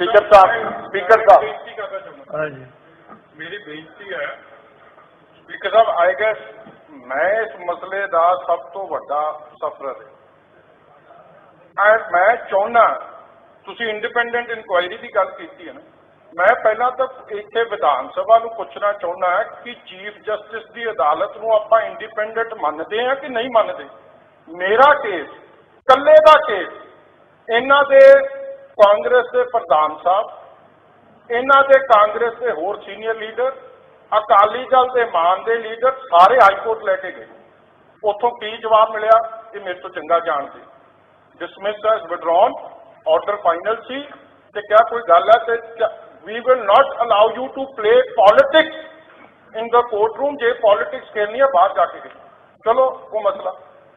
Speaker ਸਾਹਿਬ speaker ਸਾਹਿਬ। ਬੇਨਤੀ ਕਰਨਾ ਚਾਹੁੰਦਾ ਹਾਂਜੀ। ਮੇਰੀ ਬੇਨਤੀ ਹੈ ਸਪੀਕਰ ਸਾਹਿਬ ਆਈ ਗੈਸ ਮੈਂ ਇਸ ਮਸਲੇ ਦਾ ਸਭ ਤੋਂ ਵੱਡਾ ਸਫਰ ਹਾਂ। ਮੈਂ ਚਾਹੁੰਦਾ ਤੁਸੀਂ ਇੰਡੀਪੈਂਡੈਂਟ ਇਨਕੁਆਇਰੀ ਦੀ ਗੱਲ ਕੀਤੀ ਹੈ ਨਾ। ਮੈਂ ਪਹਿਲਾਂ ਤਾਂ ਇੱਥੇ ਵਿਧਾਨ ਸਭਾ ਨੂੰ ਪੁੱਛਣਾ ਚਾਹੁੰਦਾ ਕਿ ਚੀਫ ਜਸਟਿਸ ਦੀ ਅਦਾਲਤ ਨੂੰ ਆਪਾਂ ਇੰਡੀਪੈਂਡੈਂਟ ਮੰਨਦੇ ਹਾਂ ਕਿ ਨਹੀਂ ਮੰਨਦੇ? ਮੇਰਾ ਕੇਸ ਕੱਲੇ ਦਾ ਕੇਸ ਇਹਨਾਂ ਦੇ ਕਾਂਗਰਸ ਦੇ ਪ੍ਰਧਾਨ ਸਾਹਿਬ, ਇਹਨਾਂ ਦੇ ਕਾਂਗਰਸ ਦੇ ਹੋਰ ਸੀਨੀਅਰ ਲੀਡਰ, ਅਕਾਲੀ ਦਲ ਦੇ ਮਾਨ ਦੇ ਲੀਡਰ, ਸਾਰੇ ਹਾਈ ਕੋਰਟ ਲੈ ਕੇ ਗਏ। ਉੱਥੋਂ ਕੀ ਜਵਾਬ ਮਿਲਿਆ? ਇਹ ਮੇਰੇ ਤੋਂ ਚੰਗਾ ਜਾਣਦੇ। Dismiss as withdrawn order final ਸੀ। ਤੇ ਕਿਆ ਕੋਈ ਗੱਲ ਹੈ ਤੇ we will not allow you to play politics in the court room ਜੇ ਪੋਲਿਟਿਕਸ ਖੇਲਣੀ ਹੈ ਬਾਹਰ ਜਾ ਕੇ ਖੇਲੋ ਚਲੋ, ਉਹ ਮਸਲਾ।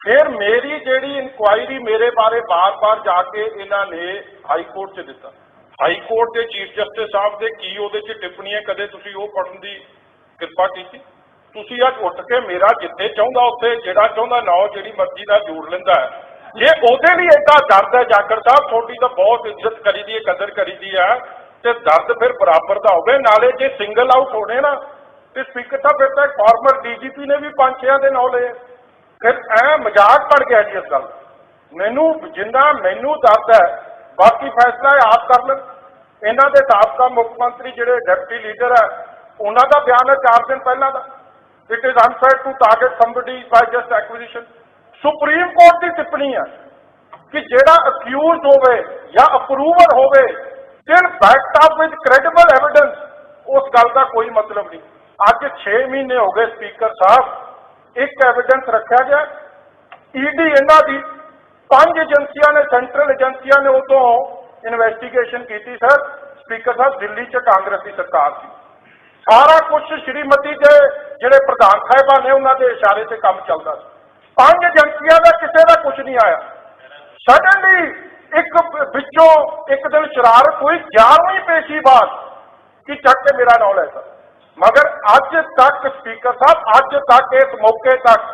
ਫਿਰ ਮੇਰੀ ਜਿਹੜੀ ਇਨਕੁਆਇਰੀ ਮੇਰੇ ਬਾਰੇ ਬਾਰ-ਬਾਰ ਜਾ ਕੇ ਇਹਨਾਂ ਨੇ ਹਾਈ ਕੋਰਟ 'ਚ ਦਿੱਤਾ। ਹਾਈ ਕੋਰਟ ਦੇ ਚੀਫ ਜਸਟਿਸ ਸਾਹਿਬ ਦੇ ਕੀ ਉਹਦੇ 'ਚ ਟਿੱਪਣੀਆਂ ਕਦੇ ਤੁਸੀਂ ਉਹ ਪੜਨ ਦੀ ਕਿਰਪਾ ਕੀਤੀ? ਤੁਸੀਂ ਅੱਜ ਉੱਠ ਕੇ ਮੇਰਾ ਜਿੱਥੇ ਚਾਹੁੰਦਾ ਉੱਥੇ, ਜਿਹੜਾ ਚਾਹੁੰਦਾ ਨਾ ਜਿਹੜੀ ਮਰਜ਼ੀ ਦਾ ਜੋੜ ਲੈਂਦਾ ਹੈ। ਜੇ ਉਹਦੇ ਲਈ ਐਡਾ ਦਰਦ ਹੈ ਜਾਗਰ ਸਾਹਿਬ, ਤੁਹਾਡੀ ਤਾਂ ਬਹੁਤ ਇੱਜ਼ਤ ਕਰੀਦੀ ਹੈ, ਕਦਰ ਕਰੀ ਦੀ ਹੈ, ਤੇ ਦਰਦ ਫਿਰ ਬਰਾਬਰ ਦਾ ਹੋਵੇ, ਨਾਲੇ ਜੇ ਸਿੰਗਲ ਆਊਟ ਹੋਣੇ ਨਾ, ਤੇ ਸਪੀਕਰ ਸਾਹਿਬ ਫਿਰ ਤਾਂ ਫਾਰਮਰ ਡੀਜੀਪੀ ਨੇ ਵੀ ਪੰਜ ਛੇਆਂ ਦੇ ਨਾਂ ਲਏ। ਫਿਰ ਐ ਮਜ਼ਾਕ ਬਣ ਗਿਆ ਜੀ ਇਸ ਗੱਲ ਮੈਨੂੰ ਜਿੰਨਾ ਮੈਨੂੰ ਦਰਦ ਹੈ, ਬਾਕੀ ਫੈਸਲਾ ਆਪ ਕਰ ਲੈਣ। ਇਹਨਾਂ ਦੇ ਸਾਬਕਾ ਮੁੱਖ ਮੰਤਰੀ ਜਿਹੜੇ ਡਿਪਟੀ ਲੀਡਰ ਹੈ, ਉਹਨਾਂ ਦਾ ਬਿਆਨ ਹੈ 4 ਦਿਨ ਪਹਿਲਾਂ ਦਾ। It is unfair to target somebody by just accusation supreme court ਦੀ ਟਿੱਪਣੀ ਹੈ ਕਿ ਜਿਹੜਾ ਅਕਿਊਜ਼ਡ ਹੋਵੇ ਜਾਂ ਅਪਰੂਵਰ ਹੋਵੇ ਫਿਰ backed up with credible evidence ਉਸ ਗੱਲ ਦਾ ਕੋਈ ਮਤਲਬ ਨਹੀਂ। ਅੱਜ 6 ਮਹੀਨੇ ਹੋ ਗਏ ਸਪੀਕਰ ਸਾਹਿਬ ਇੱਕ ਐਵੀਡੈਂਸ ਰੱਖਿਆ ਗਿਆ। ਈਡੀ ਇਹਨਾਂ ਦੀ ਪੰਜ ਏਜੰਸੀਆਂ ਨੇ ਸੈਂਟਰਲ ਏਜੰਸੀਆਂ ਨੇ ਉਦੋਂ ਇਨਵੈਸਟੀਗੇਸ਼ਨ ਕੀਤੀ ਸਰ ਸਪੀਕਰ ਸਾਹਿਬ, ਦਿੱਲੀ 'ਚ ਕਾਂਗਰਸ ਦੀ ਸਰਕਾਰ ਸੀ। ਸਾਰਾ ਕੁਝ ਸ਼੍ਰੀਮਤੀ ਦੇ ਜਿਹੜੇ ਪ੍ਰਧਾਨ ਸਾਹਿਬਾਂ ਨੇ, ਉਹਨਾਂ ਦੇ ਇਸ਼ਾਰੇ ਤੇ ਕੰਮ ਚੱਲਦਾ ਸੀ। ਪੰਜ ਏਜੰਸੀਆਂ ਦਾ ਕਿਸੇ ਦਾ ਕੁਝ ਨਹੀਂ ਆਇਆ। ਸਡਨਲੀ ਇੱਕ ਵਿੱਚੋਂ ਇੱਕ ਦਿਨ ਸ਼ਰਾਰਤ ਹੋਈ 11ਵੀਂ ਪੇਸ਼ੀ ਬਾਅਦ ਕਿ ਚੱਕ ਕੇ ਮੇਰਾ ਨਾਮ ਲੈ ਸਰ ਮਗਰ ਅੱਜ ਤੱਕ ਸਪੀਕਰ ਸਾਹਿਬ, ਅੱਜ ਤੱਕ ਇਸ ਮੌਕੇ ਤੱਕ,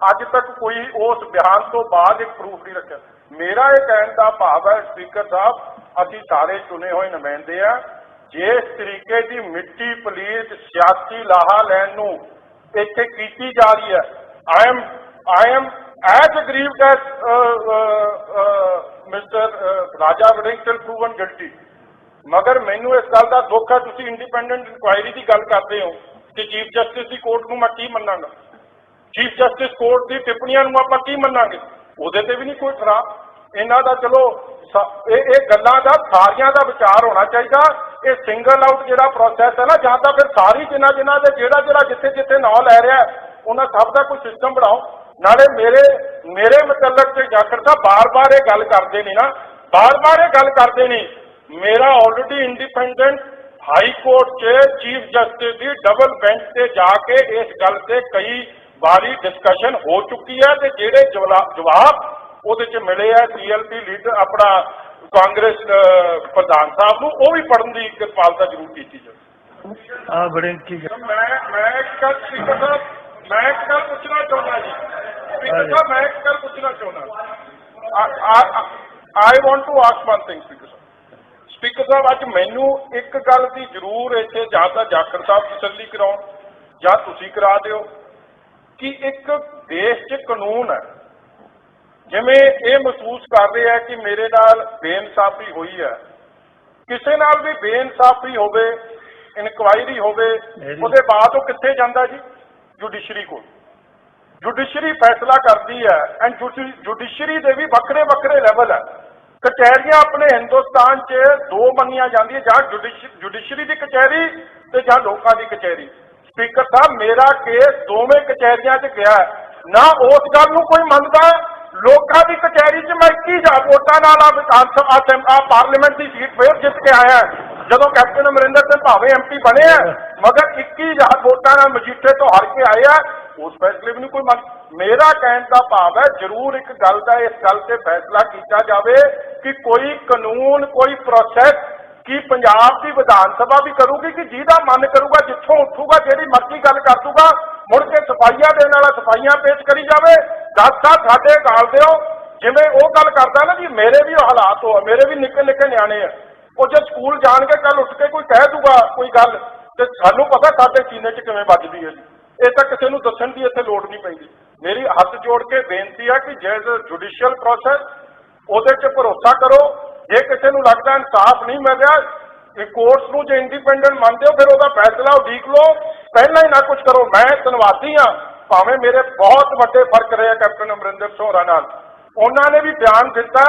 ਅੱਜ ਤੱਕ ਕੋਈ ਉਸ ਬਿਆਨ ਤੋਂ ਬਾਅਦ ਇੱਕ ਪ੍ਰੂਫ ਨਹੀਂ ਰੱਖਿਆ। ਮੇਰਾ ਇਹ ਕਹਿਣ ਦਾ ਭਾਵ ਹੈ, ਸਪੀਕਰ ਸਾਹਿਬ, ਅਸੀਂ ਸਾਰੇ ਚੁਣੇ ਹੋਏ ਨੁਮਾਇੰਦੇ ਆ ਜਿਸ ਤਰੀਕੇ ਦੀ ਮਿੱਟੀ ਪਲੀਤ ਸਿਆਸੀ ਲਾਹਾ ਲੈਣ ਨੂੰ ਇੱਥੇ ਕੀਤੀ ਜਾ ਰਹੀ ਹੈ I am I am as aggrieved as mister Raja ਵੜਿੰਗਟਨ proven guilty ਮਗਰ ਮੈਨੂੰ ਇਸ ਗੱਲ ਦਾ ਦੁੱਖ ਹੈ ਤੁਸੀਂ ਇੰਡੀਪੈਂਡੈਂਟ ਇਨਕੁਆਇਰੀ ਦੀ ਗੱਲ ਕਰਦੇ ਹੋ ਕਿ ਚੀਫ ਜਸਟਿਸ ਦੀ ਕੋਰਟ ਨੂੰ ਮੈਂ ਕੀ ਮੰਨਾਂਗਾ? ਚੀਫ ਜਸਟਿਸ ਕੋਰਟ ਦੀ ਟਿੱਪਣੀਆਂ ਨੂੰ ਆਪਾਂ ਕੀ ਮੰਨਾਂਗੇ? ਉਹਦੇ ਤੇ ਵੀ ਨਹੀਂ ਕੋਈ ਖਰਾਬ ਇਹਨਾਂ ਦਾ ਚਲੋ ਇਹ ਇਹ ਗੱਲਾਂ ਦਾ, ਸਾਰੀਆਂ ਦਾ ਵਿਚਾਰ ਹੋਣਾ ਚਾਹੀਦਾ। ਇਹ ਸਿੰਗਲ ਆਊਟ ਜਿਹੜਾ ਪ੍ਰੋਸੈਸ ਹੈ ਨਾ, ਜਾਂ ਤਾਂ ਫਿਰ ਸਾਰੀ ਜਿਨ੍ਹਾਂ ਜਿਨ੍ਹਾਂ ਦੇ ਜਿਹੜਾ ਜਿਹੜਾ ਜਿੱਥੇ ਜਿੱਥੇ ਨਾਂ ਲੈ ਰਿਹਾ ਉਹਨਾਂ ਸਭ ਦਾ ਕੋਈ ਸਿਸਟਮ ਬਣਾਓ। ਨਾਲੇ ਮੇਰੇ ਮੇਰੇ ਮੁਤਲਕ ਤੇ ਜਾਖੜ ਸਾਹਿਬ ਬਾਰ-ਬਾਰ ਇਹ ਗੱਲ ਕਰਦੇ ਨੇ ਨਾ। ਬਾਰ-ਬਾਰ ਇਹ ਗੱਲ ਕਰਦੇ ਨੇ ਮੇਰਾ ਆਲਰੇਡੀ ਇੰਡੀਪੈਂਡੈਂਟ ਹਾਈ ਕੋਰਟ 'ਚ ਚੀਫ ਜਸਟਿਸ ਦੀ ਡਬਲ ਬੈਂਚ ਤੇ ਜਾ ਕੇ ਇਸ ਗੱਲ ਤੇ ਕਈ ਵਾਰੀ ਡਿਸਕਸ਼ਨ ਹੋ ਚੁੱਕੀ ਹੈ ਤੇ ਜਿਹੜੇ ਜਵਾਬ ਉਹਦੇ 'ਚ ਮਿਲੇ ਆ ਸੀਐਲਪੀ ਲੀਡਰ ਆਪਣਾ ਕਾਂਗਰਸ ਪ੍ਰਧਾਨ ਸਾਹਿਬ ਨੂੰ ਉਹ ਵੀ ਪੜਨ ਦੀ ਕਿਰਪਾਲਤਾ ਜ਼ਰੂਰ ਕੀਤੀ ਜਾਵੇ। ਆ ਬੜੇ ਕੀ ਮੈਂ ਮੈਂ ਇੱਕ ਗੱਲ ਸਪੀਕਰ ਸਾਹਿਬ ਮੈਂ ਇੱਕ ਗੱਲ ਪੁੱਛਣਾ ਚਾਹੁੰਦਾ ਜੀ। ਸਪੀਕਰ ਸਾਹਿਬ ਮੈਂ ਇੱਕ ਗੱਲ ਪੁੱਛਣਾ ਚਾਹੁੰਦਾ। I want to ask one thing speaker ਸਾਹਿਬ ਅੱਜ ਮੈਨੂੰ ਇੱਕ ਗੱਲ ਦੀ ਜ਼ਰੂਰ ਇੱਥੇ ਜਾਂ ਤਾਂ ਜਾਖੜ ਸਾਹਿਬ ਤਸੱਲੀ ਕਰਾਉਣ ਜਾਂ ਤੁਸੀਂ ਕਰਾ ਦਿਓ ਕਿ ਇੱਕ ਦੇਸ਼ 'ਚ ਕਾਨੂੰਨ ਹੈ। ਜਿਵੇਂ ਇਹ ਮਹਿਸੂਸ ਕਰ ਰਹੇ ਆ ਕਿ ਮੇਰੇ ਨਾਲ ਬੇਇਨਸਾਫੀ ਹੋਈ ਹੈ। ਕਿਸੇ ਨਾਲ ਵੀ ਬੇਇਨਸਾਫੀ ਹੋਵੇ ਇਨਕੁਆਇਰੀ ਹੋਵੇ ਉਹਦੇ ਬਾਅਦ ਉਹ ਕਿੱਥੇ ਜਾਂਦਾ ਜੀ? ਜੁਡੀਸ਼ਰੀ ਕੋਲ। ਜੁਡੀਸ਼ਰੀ ਫੈਸਲਾ ਕਰਦੀ ਹੈ ਐਂਡ ਜੁਡੀਸ਼ਰੀ ਦੇ ਵੀ ਵੱਖਰੇ ਵੱਖਰੇ ਲੈਵਲ ਹੈ। ਕਚਹਿਰੀਆਂ ਆਪਣੇ ਹਿੰਦੁਸਤਾਨ 'ਚ ਦੋ ਮੰਨੀਆਂ ਜਾਂਦੀਆਂ, ਜਾਂ ਜੁਡੀਸ਼ਰੀ ਦੀ ਕਚਹਿਰੀ ਤੇ ਜਾਂ ਲੋਕਾਂ ਦੀ ਕਚਹਿਰੀ। ਸਪੀਕਰ ਸਾਹਿਬ, ਮੇਰਾ ਕੇਸ ਦੋਵੇਂ ਕਚਹਿਰੀਆਂ 'ਚ ਗਿਆ ਨਾ ਉਸ ਗੱਲ ਨੂੰ ਕੋਈ ਮੰਨਦਾ, ਲੋਕਾਂ ਦੀ ਕਚਹਿਰੀ 'ਚ ਮੈਂ 21000 ਵੋਟਾਂ ਨਾਲ ਆ ਵਿਧਾਨ ਸਭਾ ਪਾਰਲੀਮੈਂਟ ਦੀ ਸੀਟ ਫੇਰ ਜਿੱਤ ਕੇ ਆਇਆ ਜਦੋਂ ਕੈਪਟਨ ਅਮਰਿੰਦਰ ਸਿੰਘ ਭਾਵੇਂ ਐਮਪੀ ਬਣੇ ਆ ਮਗਰ 21000 ਵੋਟਾਂ ਨਾਲ ਮਜੀਠੇ ਤੋਂ ਹਾਰ ਕੇ ਆਏ ਆ ਉਸ ਫੈਸਲੇ ਵੀ ਨਹੀਂ ਕੋਈ ਮੰਨ ਮੇਰਾ ਕਹਿਣ ਦਾ ਭਾਵ ਹੈ, ਜ਼ਰੂਰ ਇੱਕ ਗੱਲ ਦਾ ਇਸ ਗੱਲ ਤੇ ਫੈਸਲਾ ਕੀਤਾ ਜਾਵੇ ਕਿ ਕੋਈ ਕਾਨੂੰਨ, ਕੋਈ ਪ੍ਰੋਸੈਸ ਕੀ ਪੰਜਾਬ ਦੀ ਵਿਧਾਨ ਸਭਾ ਵੀ ਕਰੂਗੀ ਕਿ ਜਿਹਦਾ ਮਨ ਕਰੂਗਾ, ਜਿੱਥੋਂ ਉੱਠੂਗਾ, ਜਿਹੜੀ ਮਰਜ਼ੀ ਗੱਲ ਕਰ ਦੂਗਾ, ਮੁੜ ਕੇ ਸਫਾਈਆਂ ਦੇਣ ਵਾਲਾ ਸਫਾਈਆਂ ਪੇਸ਼ ਕਰੀ ਜਾਵੇ। ਦਸ ਸਾਲ ਸਾਡੇ ਗਾਲ ਦਿਓ। ਜਿਵੇਂ ਉਹ ਗੱਲ ਕਰਦਾ ਨਾ ਜੀ, ਮੇਰੇ ਵੀ ਹਾਲਾਤ ਹੋ, ਮੇਰੇ ਵੀ ਨਿੱਕੇ ਨਿੱਕੇ ਨਿਆਣੇ ਆ। ਉਹ ਜੇ ਸਕੂਲ ਜਾਣ ਕੇ ਕੱਲ ਉੱਠ ਕੇ ਕੋਈ ਕਹਿ ਦੂਗਾ ਕੋਈ ਗੱਲ, ਤੇ ਸਾਨੂੰ ਪਤਾ ਸਾਡੇ ਸੀਨੇ 'ਚ ਕਿਵੇਂ ਵੱਜਦੀ ਹੈ ਜੀ। ਇਹ ਤਾਂ ਕਿਸੇ ਨੂੰ ਦੱਸਣ ਦੀ ਇੱਥੇ ਲੋੜ ਨਹੀਂ ਪੈਂਦੀ। ਮੇਰੀ ਹੱਥ ਜੋੜ ਕੇ ਬੇਨਤੀ ਹੈ ਕਿ ਜੇ ਜੁਡੀਸ਼ੀਅਲ ਪ੍ਰੋਸੈਸ, ਉਹਦੇ 'ਚ ਭਰੋਸਾ ਕਰੋ। ਜੇ ਕਿਸੇ ਨੂੰ ਲੱਗਦਾ ਇਨਸਾਫ ਨਹੀਂ ਮਿਲ ਰਿਹਾ ਇਹ ਕੋਰਟਸ ਨੂੰ ਜੇ ਇੰਡੀਪੈਂਡੈਂਟ ਮੰਨਦੇ ਹੋ, ਫਿਰ ਉਹਦਾ ਫੈਸਲਾ ਉਡੀਕ ਲਓ। ਪਹਿਲਾਂ ਹੀ ਨਾ ਕੁਝ ਕਰੋ। ਮੈਂ ਧੰਨਵਾਦੀ ਹਾਂ। ਭਾਵੇਂ ਮੇਰੇ ਬਹੁਤ ਵੱਡੇ ਫ਼ਰਕ ਰਹੇ ਆ ਕੈਪਟਨ ਅਮਰਿੰਦਰ ਸੋਹਰਾ ਨਾਲ। ਉਹਨਾਂ ਨੇ ਵੀ ਬਿਆਨ ਦਿੱਤਾ।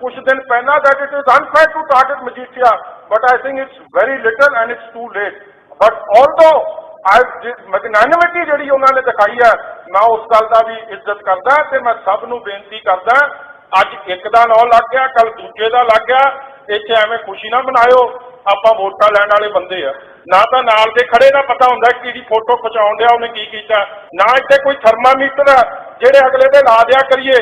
ਕੁਝ ਦਿਨ ਪਹਿਲਾਂ that it is unfair to target Majitia but I think it's very little and it's too late. But although magnanimity ਜਿਹੜੀ ਉਹਨਾਂ ਨੇ ਦਿਖਾਈ ਹੈ ਮੈਂ ਉਸ ਗੱਲ ਦਾ ਵੀ ਇੱਜ਼ਤ ਕਰਦਾ ਤੇ ਮੈਂ ਸਭ ਨੂੰ ਬੇਨਤੀ ਕਰਦਾ ਅੱਜ ਇੱਕ ਦਾ ਨਾਂ ਲੱਗ ਗਿਆ ਕੱਲ ਦੂਜੇ ਦਾ ਲੱਗ ਗਿਆ ਇੱਥੇ ਐਵੇਂ ਖੁਸ਼ੀ ਨਾ ਮਨਾਇਓ ਆਪਾਂ ਵੋਟਾਂ ਲੈਣ ਵਾਲੇ ਬੰਦੇ ਆ। ਨਾ ਤਾਂ ਨਾਲ ਦੇ ਖੜੇ ਦਾ ਪਤਾ ਹੁੰਦਾ ਕਿ ਇਹਦੀ ਫੋਟੋ ਖਿਚਾਉਣ ਡਿਆ ਉਹਨੇ ਕੀ ਕੀਤਾ। ਨਾ ਇੱਥੇ ਕੋਈ ਥਰਮਾਮੀਟਰ ਆ ਜਿਹੜੇ ਅਗਲੇ ਦੇ ਲਾ ਦਿਆ ਕਰੀਏ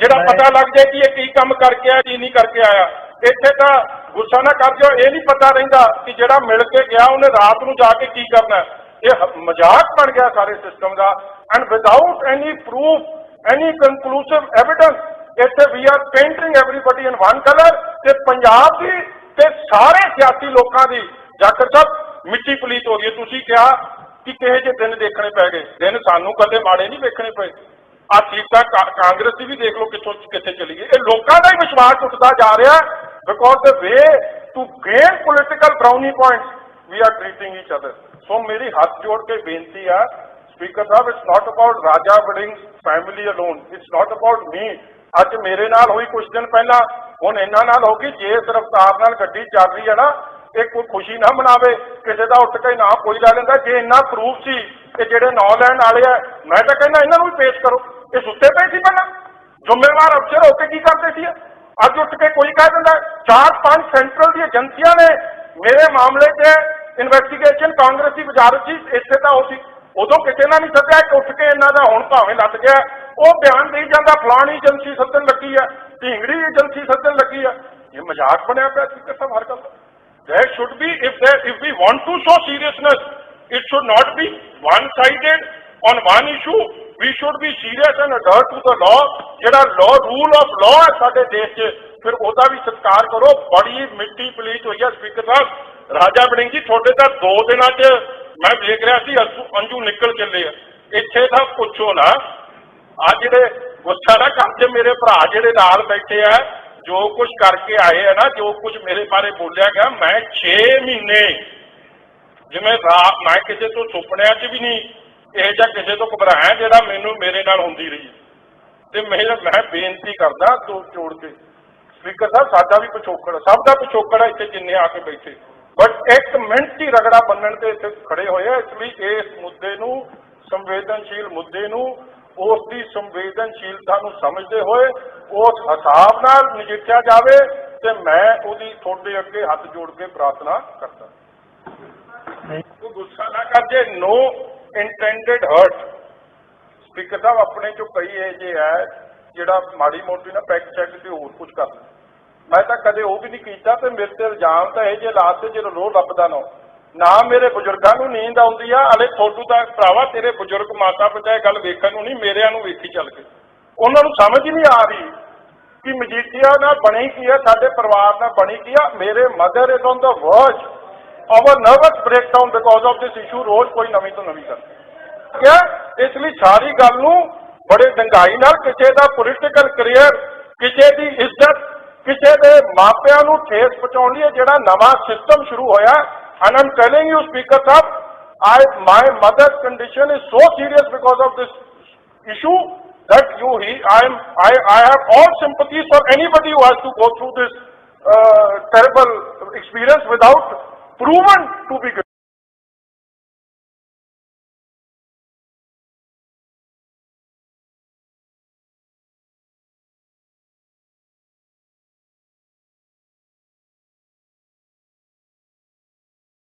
ਜਿਹੜਾ ਪਤਾ ਲੱਗ ਜਾਏ ਕਿ ਇਹ ਕੀ ਕੰਮ ਕਰਕੇ ਆਇਆ ਕੀ ਨਹੀਂ ਕਰਕੇ ਆਇਆ। ਇੱਥੇ ਤਾਂ ਗੁੱਸਾ ਨਾ ਕਰ ਜਾਓ ਇਹ ਨਹੀਂ ਪਤਾ ਰਹਿੰਦਾ ਕਿ ਜਿਹੜਾ ਮਿਲ ਕੇ ਗਿਆ ਉਹਨੇ ਰਾਤ ਨੂੰ ਜਾ ਕੇ ਕੀ ਕਰਨਾ। ਇਹ ਮਜ਼ਾਕ ਬਣ ਗਿਆ ਸਾਰੇ system the. And without any proof any conclusive evidence ਇੱਥੇ we are painting everybody in one colour ਤੇ ਪੰਜਾਬ ਦੀ ਤੇ ਸਾਰੇ ਸਿਆਸੀ ਲੋਕਾਂ ਦੀ। ਜਾਖੜ ਸਾਹਿਬ, ਮਿੱਟੀ ਪਲੀਤ ਹੋ ਗਈ ਹੈ। ਤੁਸੀਂ ਕਿਹਾ ਕਿ ਕਿਹੇ ਜਿਹੇ ਦਿਨ ਦੇਖਣੇ ਪੈ ਗਏ। ਦਿਨ ਸਾਨੂੰ ਕਦੇ ਮਾੜੇ ਨਹੀਂ ਵੇਖਣੇ ਪਏ। ਆ ਸੀਟਾਂ ਕਾਂਗਰਸ ਦੀ ਵੀ ਦੇਖ ਲਓ ਕਿੱਥੋਂ ਕਿੱਥੇ ਚਲੀ ਗਈ। ਇਹ ਲੋਕਾਂ ਦਾ ਹੀ ਵਿਸ਼ਵਾਸ ਉੱਠਦਾ ਜਾ ਰਿਹਾ because the way to gain political brownie points we are treating each other so ਮੇਰੀ ਹੱਥ ਜੋੜ ਕੇ ਬੇਨਤੀ ਆ speaker Sahib it's not about Raja Warring family alone it's not about me ਅੱਜ ਮੇਰੇ ਨਾਲ ਹੋਈ ਕੁਝ ਦਿਨ ਪਹਿਲਾਂ, ਹੁਣ ਇਹਨਾਂ ਨਾਲ ਹੋ ਗਈ, ਜੇ ਰਫਤਾਰ ਨਾਲ ਗੱਡੀ ਚੱਲ ਰਹੀ ਹੈ ਨਾ, ਇਹ ਕੋਈ ਖੁਸ਼ੀ ਨਾ ਮਨਾਵੇ, ਕਿਸੇ ਦਾ ਉੱਠ ਕੇ ਨਾ ਕੋਈ ਲੈ ਲੈਂਦਾ, ਜੇ ਇੰਨਾ ਪ੍ਰੂਫ ਸੀ ਕਿ ਜਿਹੜੇ ਨਾਂ ਲੈਣ ਵਾਲੇ ਆ, ਮੈਂ ਤਾਂ ਕਹਿੰਦਾ ਇਹਨਾਂ ਨੂੰ ਵੀ ਪੇਸ਼ ਕਰੋ। ਇਹ ਸੁੱਤੇ ਪਏ ਸੀ ਪਹਿਲਾਂ। ਜ਼ਿੰਮੇਵਾਰ ਅਫਸਰ ਹੋ ਕੇ ਕੀ ਕਰਦੇ ਸੀ? ਅੱਜ ਉੱਠ ਕੇ ਕੋਈ ਕਹਿ ਦਿੰਦਾ, ਚਾਰ ਪੰਜ ਸੈਂਟਰਲ ਦੀ ਏਜੰਸੀਆਂ ਨੇ ਮੇਰੇ ਮਾਮਲੇ 'ਚ ਇਨਵੈਸਟੀਗੇਸ਼ਨ ਕਾਂਗਰਸ ਦੀ ਵਜ਼ਾਰਤ ਸੀ, ਇੱਥੇ ਤਾਂ ਉਹ ਸੀ। ਉਦੋਂ ਕਿਸੇ ਨਾਲ ਨਹੀਂ ਸੱਦਿਆ ਕਿ ਉੱਠ ਕੇ ਇਹਨਾਂ ਦਾ ਹੁਣ ਭਾਵੇਂ ਲੱਗ ਗਿਆ। ਉਹ ਬਿਆਨ ਦੇਈ ਜਾਂਦਾ, ਫਲਾਣੀ ਏਜੰਸੀ ਸੱਦਣ ਲੱਗੀ ਆ, ਢੀਂਗੜੀ ਏਜੰਸੀ ਸੱਦਣ ਲੱਗੀ ਆ। ਇਹ ਮਜ਼ਾਕ ਬਣਿਆ ਪਿਆ ਸੀ ਸਭ ਹਰ ਗੱਲ there should be, if there, if we want to show seriousness, it should not be one sided on one issue. We should be serious and adhere to the law. ਜਿਹੜਾ law, rule of law ਹੈ ਸਾਡੇ ਦੇਸ਼ 'ਚ, ਫਿਰ ਉਹਦਾ ਵੀ ਸਤਿਕਾਰ ਕਰੋ। ਬੜੀ ਮਿੱਟੀ ਪਲੀਤ ਹੋਈ ਹੈ ਸਪੀਕਰ ਸਾਹਿਬ। ਰਾਜਾ ਵੜਿੰਗ ਜੀ, ਤੁਹਾਡੇ ਤਾਂ ਦੋ ਦਿਨਾਂ 'ਚ ਮੈਂ ਵੇਖ ਰਿਹਾ ਸੀ ਅੰਜੂ ਨਿਕਲ ਚੱਲੇ ਆ। ਇੱਥੇ ਤਾਂ ਪੁੱਛੋ ਨਾ ਆ ਜਿਹੜੇ ਗੁੱਸਾ ਨਾ ਕਰਦੇ ਮੇਰੇ ਭਰਾ ਜਿਹੜੇ ਨਾਲ ਬੈਠੇ ਆ, ਜੋ ਕੁਝ ਕਰਕੇ ਆਏ ਆ ਨਾ, ਜੋ ਕੁਝ ਮੇਰੇ ਬਾਰੇ ਬੋਲਿਆ ਗਿਆ, ਮੈਂ 6 ਮਹੀਨੇ ਜਿਵੇਂ ਰਾ- ਮੈਂ ਕਿਸੇ ਤੋਂ ਸੁਪਨਿਆਂ 'ਚ ਵੀ ਨਹੀਂ, ਇਹ ਜਾਂ ਕਿਸੇ ਤੋਂ ਘਬਰਾਇਆ, ਜਿਹੜਾ ਮੈਨੂੰ ਮੇਰੇ ਨਾਲ ਹੁੰਦੀ ਰਹੀ। ਤੇ ਮੇਰਾ ਮੈਂ ਬੇਨਤੀ ਕਰਦਾ ਦੋ ਜੋੜ ਕੇ ਸਪੀਕਰ ਸਾਹਿਬ ਸਾਡਾ ਵੀ ਪਿਛੋਕੜ ਸਭ ਦਾ ਪਿਛੋਕੜ ਇੱਥੇ ਜਿੰਨੇ ਆ ਕੇ ਬੈਠੇ। ਬਟ ਇੱਕ ਮਿੰਟ ਹੀ ਰਗੜਾ ਬੰਨਣ ਤੇ ਇੱਥੇ ਖੜੇ ਹੋਏ ਆ, ਇਸ ਲਈ ਇਸ ਮੁੱਦੇ ਨੂੰ, ਸੰਵੇਦਨਸ਼ੀਲ ਮੁੱਦੇ ਨੂੰ, ਉਸ ਦੀ ਸੰਵੇਦਨਸ਼ੀਲਤਾ ਨੂੰ ਸਮਝਦੇ ਹੋਏ, ਉਸ ਹਿਸਾਬ ਨਾਲ ਨਜਿੱਠਿਆ ਜਾਵੇ ਤੇ ਮੈਂ ਉਹਦੀ ਤੁਹਾਡੇ ਅੱਗੇ ਹੱਥ ਜੋੜ ਕੇ ਪ੍ਰਾਰਥਨਾ ਕਰਦਾ। ਕੋਈ ਗੁੱਸਾ ਨਾ ਕਰ ਜੇ ਨੋ ਇੰਟੈਂਡਡ ਹਰਟ ਸਪੀਕਰ ਸਾਹਿਬ ਆਪਣੇ ਚੋਂ ਕਈ ਇਹ ਜੇ ਹੈ, ਜਿਹੜਾ ਮਾੜੀ ਮੋਟੀ ਨਾ ਪੈਕ ਚੈੱਕ ਤੇ ਹੋਰ ਕੁਝ ਕਰ ਮੈਂ ਤਾਂ ਕਦੇ ਉਹ ਵੀ ਨਹੀਂ ਕੀਤਾ ਤੇ ਮੇਰੇ ਤੇ ਇਲਜ਼ਾਮ ਤਾਂ ਇਹ ਜੇ ਲਾਤ ਤੇ ਰੋਹ ਲੱਭਦਾ ਨਾ ਨਾ ਮੇਰੇ ਬਜ਼ੁਰਗਾਂ ਨੂੰ ਨੀਂਦ ਆਉਂਦੀ ਆ, ਹਲੇ ਤੁਹਾਨੂੰ ਤਾਂ ਭਰਾਵਾ ਤੇਰੇ ਬਜ਼ੁਰਗ ਮਾਤਾ ਪਿਤਾ ਇਹ ਗੱਲ ਵੇਖਣ ਨੂੰ ਨਹੀਂ, ਮੇਰਿਆਂ ਨੂੰ ਵੇਖੀ ਚੱਲ ਕੇ। ਉਹਨਾਂ ਨੂੰ ਸਮਝ ਹੀ ਨਹੀਂ ਆ ਰਹੀ ਕਿ ਮਜੀਠੀਆ ਨਾਲ ਬਣੀ ਕੀ ਆ, ਸਾਡੇ ਪਰਿਵਾਰ ਨਾਲ ਬਣੀ ਕੀ ਆ, ਮੇਰੇ mother is on the verge of a nervous breakdown because of this issue ਰੋਜ਼ ਕੋਈ ਨਵੀਂ ਤੋਂ ਨਵੀਂ ਕਰ ਕਿਹਾ ਇਸ ਲਈ ਸਾਰੀ ਗੱਲ ਨੂੰ ਬੜੇ ਡੰਗਾਈ ਨਾਲ ਕਿਸੇ ਦਾ ਪੋਲੀਟੀਕਲ ਕਰੀਅਰ ਕਿਸੇ ਦੀ ਇੱਜ਼ਤ ਕਿਸੇ ਦੇ ਮਾਪਿਆਂ ਨੂੰ ਠੇਸ ਪਹੁੰਚਾਉਣ ਲਈ ਇਹ ਜਿਹੜਾ ਨਵਾਂ ਸਿਸਟਮ ਸ਼ੁਰੂ ਹੋਇਆ and I'm telling you speaker Sahib I my mother's condition is so serious because of this issue that you he I am I I have all sympathies for anybody who has to go through this uh, terrible experience without proven to be guilty.